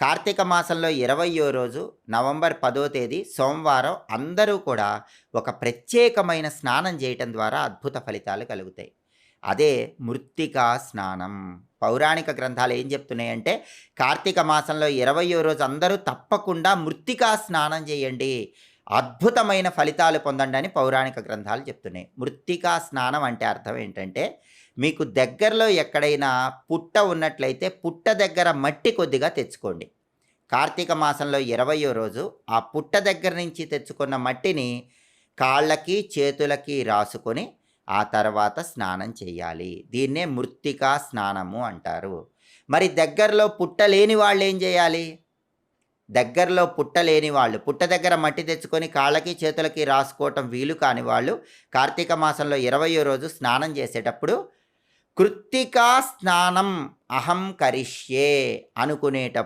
కార్తీక మాసంలో ఇరవయో రోజు నవంబర్ పదో తేదీ సోమవారం అందరూ కూడా ఒక ప్రత్యేకమైన స్నానం చేయటం ద్వారా అద్భుత ఫలితాలు కలుగుతాయి. అదే మృత్తికా స్నానం. పౌరాణిక గ్రంథాలు ఏం చెప్తున్నాయంటే కార్తీక మాసంలో ఇరవయో రోజు అందరూ తప్పకుండా మృత్తికా స్నానం చేయండి. అద్భుతమైన ఫలితాలు పొందండి అని పౌరాణిక గ్రంథాలు చెప్తున్నాయి. మృత్తికా స్నానం అంటే అర్థం ఏంటంటే మీకు దగ్గరలో ఎక్కడైనా పుట్ట ఉన్నట్లయితే పుట్ట దగ్గర మట్టి కొద్దిగా తెచ్చుకోండి. కార్తీక మాసంలో ఇరవయో రోజు ఆ పుట్ట దగ్గర నుంచి తెచ్చుకున్న మట్టిని కాళ్ళకి చేతులకి రాసుకొని ఆ తర్వాత స్నానం చేయాలి. దీన్నే మృత్తికా స్నానము అంటారు. మరి దగ్గరలో పుట్ట లేని వాళ్ళు ఏం చేయాలి? దగ్గరలో పుట్ట లేని వాళ్ళు పుట్ట దగ్గర మట్టి తెచ్చుకొని కాళ్ళకి చేతులకి రాసుకోవటం వీలు కాని వాళ్ళు కార్తీక మాసంలో ఇరవయో రోజు స్నానం చేసేటప్పుడు కృత్తికా స్నానం అహం కరిష్యే అనుకునేటప్పుడు